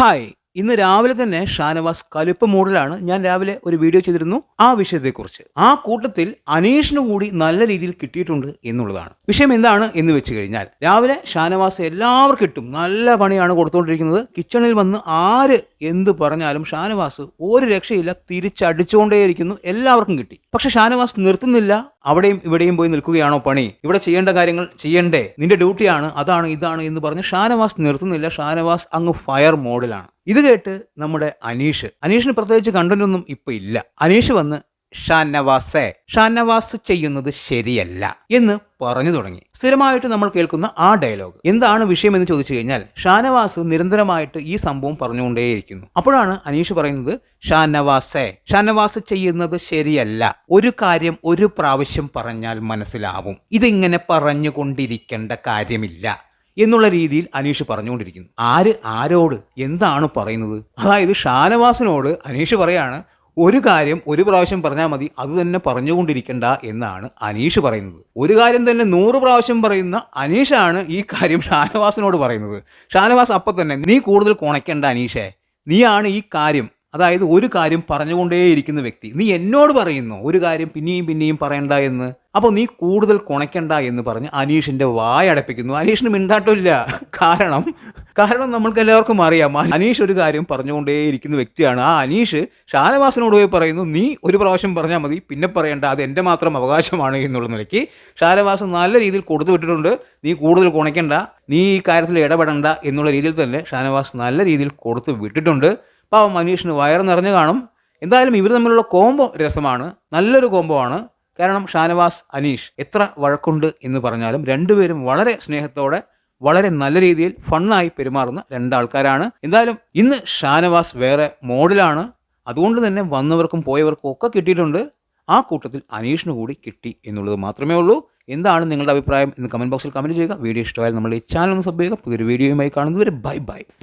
Hi. ഇന്ന് രാവിലെ തന്നെ ഷാനവാസ് കലുപ്പ് മോഡലാണ് ഞാൻ രാവിലെ ഒരു വീഡിയോ ചെയ്തിരുന്നു ആ വിഷയത്തെക്കുറിച്ച്. ആ കൂട്ടത്തിൽ അനീഷിന് കൂടി നല്ല രീതിയിൽ കിട്ടിയിട്ടുണ്ട് എന്നുള്ളതാണ്. വിഷയം എന്താണ് എന്ന് വെച്ച് കഴിഞ്ഞാൽ രാവിലെ ഷാനവാസ് എല്ലാവർക്കും കിട്ടും നല്ല പണിയാണ് കൊടുത്തുകൊണ്ടിരിക്കുന്നത് കിച്ചണിൽ വന്ന് ആര് എന്ത് പറഞ്ഞാലും ഷാനവാസ് ഒരു രക്ഷയില്ല തിരിച്ചടിച്ചുകൊണ്ടേയിരിക്കുന്നു എല്ലാവർക്കും കിട്ടി. പക്ഷെ ഷാനവാസ് നിർത്തുന്നില്ല അവിടെയും ഇവിടെയും പോയി നിൽക്കുകയാണോ പണി? ഇവിടെ ചെയ്യേണ്ട കാര്യങ്ങൾ ചെയ്യണ്ടേ? നിന്റെ ഡ്യൂട്ടിയാണ് അതാണ് ഇതാണ് എന്ന് പറഞ്ഞ് ഷാനവാസ് നിർത്തുന്നില്ല ഷാനവാസ് അങ്ങ് ഫയർ മോഡിലാണ്. ഇത് കേട്ട് നമ്മുടെ അനീഷ്. അനീഷിന് പ്രത്യേകിച്ച് കണ്ടന്റ് ഒന്നും ഇപ്പൊ ഇല്ല. അനീഷ് വന്ന് ഷാനവാസേ. ഷാനവാസ് ചെയ്യുന്നത് ശരിയല്ല എന്ന് പറഞ്ഞു തുടങ്ങി. സ്ഥിരമായിട്ട് നമ്മൾ കേൾക്കുന്ന ആ ഡയലോഗ് എന്താണ് വിഷയം എന്ന് ചോദിച്ചു കഴിഞ്ഞാൽ ഷാനവാസ് നിരന്തരമായിട്ട് ഈ സംഭവം പറഞ്ഞുകൊണ്ടേയിരിക്കുന്നു. അപ്പോഴാണ് അനീഷ് പറയുന്നത് ഷാനവാസെ ഷാനവാസ് ചെയ്യുന്നത് ശരിയല്ല. ഒരു കാര്യം ഒരു പ്രാവശ്യം പറഞ്ഞാൽ മനസ്സിലാവും. ഇതിങ്ങനെ പറഞ്ഞുകൊണ്ടിരിക്കേണ്ട കാര്യമില്ല എന്നുള്ള രീതിയിൽ അനീഷ് പറഞ്ഞുകൊണ്ടിരിക്കുന്നു. ആര് ആരോട് എന്താണ് പറയുന്നത്? അതായത് ഷാനവാസിനോട് അനീഷ് പറയാണ് ഒരു കാര്യം ഒരു പ്രാവശ്യം പറഞ്ഞാൽ മതി അത് തന്നെ പറഞ്ഞുകൊണ്ടിരിക്കണ്ട എന്നാണ് അനീഷ് പറയുന്നത്. ഒരു കാര്യം തന്നെ നൂറ് പ്രാവശ്യം പറയുന്ന അനീഷാണ് ഈ കാര്യം ഷാനവാസിനോട് പറയുന്നത്. ഷാനവാസ് അപ്പം തന്നെ നീ കൂടുതൽ കുണയ്ക്കണ്ട അനീഷേ. നീയാണ് ഈ കാര്യം അതായത് ഒരു കാര്യം പറഞ്ഞുകൊണ്ടേയിരിക്കുന്ന വ്യക്തി. നീ എന്നോട് പറയുന്നു ഒരു കാര്യം പിന്നെയും പിന്നെയും പറയണ്ട എന്ന്. അപ്പോൾ നീ കൂടുതൽ കുണയ്ക്കണ്ട എന്ന് പറഞ്ഞ് അനീഷിന്റെ വായടപ്പിക്കുന്നു. അനീഷിന് മിണ്ടാട്ടില്ല കാരണം കാരണം നമ്മൾക്ക് എല്ലാവർക്കും അറിയാം. അനീഷ് ഒരു കാര്യം പറഞ്ഞുകൊണ്ടേയിരിക്കുന്ന വ്യക്തിയാണ്. ആ അനീഷ് ഷാനവാസിനോട് പോയി പറയുന്നു നീ ഒരു പ്രാവശ്യം പറഞ്ഞാൽ മതി പിന്നെ പറയേണ്ട അത് എന്റെ മാത്രം അവകാശമാണ് എന്നുള്ള നിലയ്ക്ക് ഷാനവാസ് നല്ല രീതിയിൽ കൊടുത്തു വിട്ടിട്ടുണ്ട്. നീ കൂടുതൽ കുണയ്ക്കണ്ട നീ ഈ കാര്യത്തിൽ ഇടപെടണ്ട എന്നുള്ള രീതിയിൽ തന്നെ ഷാനവാസ് നല്ല രീതിയിൽ കൊടുത്തു വിട്ടിട്ടുണ്ട്. പാവം അനീഷിന് വയറ് നിറഞ്ഞു കാണും. എന്തായാലും ഇവർ തമ്മിലുള്ള കോംബോ രസമാണ്. നല്ലൊരു കോംബോ ആണ്. കാരണം ഷാനവാസ് അനീഷ് എത്ര വഴക്കുണ്ട് എന്ന് പറഞ്ഞാലും രണ്ടുപേരും വളരെ സ്നേഹത്തോടെ വളരെ നല്ല രീതിയിൽ ഫണ്ണായി പെരുമാറുന്ന രണ്ടാൾക്കാരാണ്. എന്തായാലും ഇന്ന് ഷാനവാസ് വേറെ മോഡലാണ്. അതുകൊണ്ട് തന്നെ വന്നവർക്കും പോയവർക്കും ഒക്കെ കിട്ടിയിട്ടുണ്ട്. ആ കൂട്ടത്തിൽ അനീഷിന് കൂടി കിട്ടി എന്നുള്ളത് മാത്രമേ ഉള്ളൂ. എന്താണ് നിങ്ങളുടെ അഭിപ്രായം എന്ന് കമന്റ് ബോക്സിൽ കമന്റ് ചെയ്യുക. വീഡിയോ ഇഷ്ടമായാലും നമ്മൾ ഈ ചാനൽ ഒന്ന് സബ് ചെയ്യുക. പുതിയൊരു വീഡിയോയുമായി കാണുന്നവരെ ബൈ ബൈ.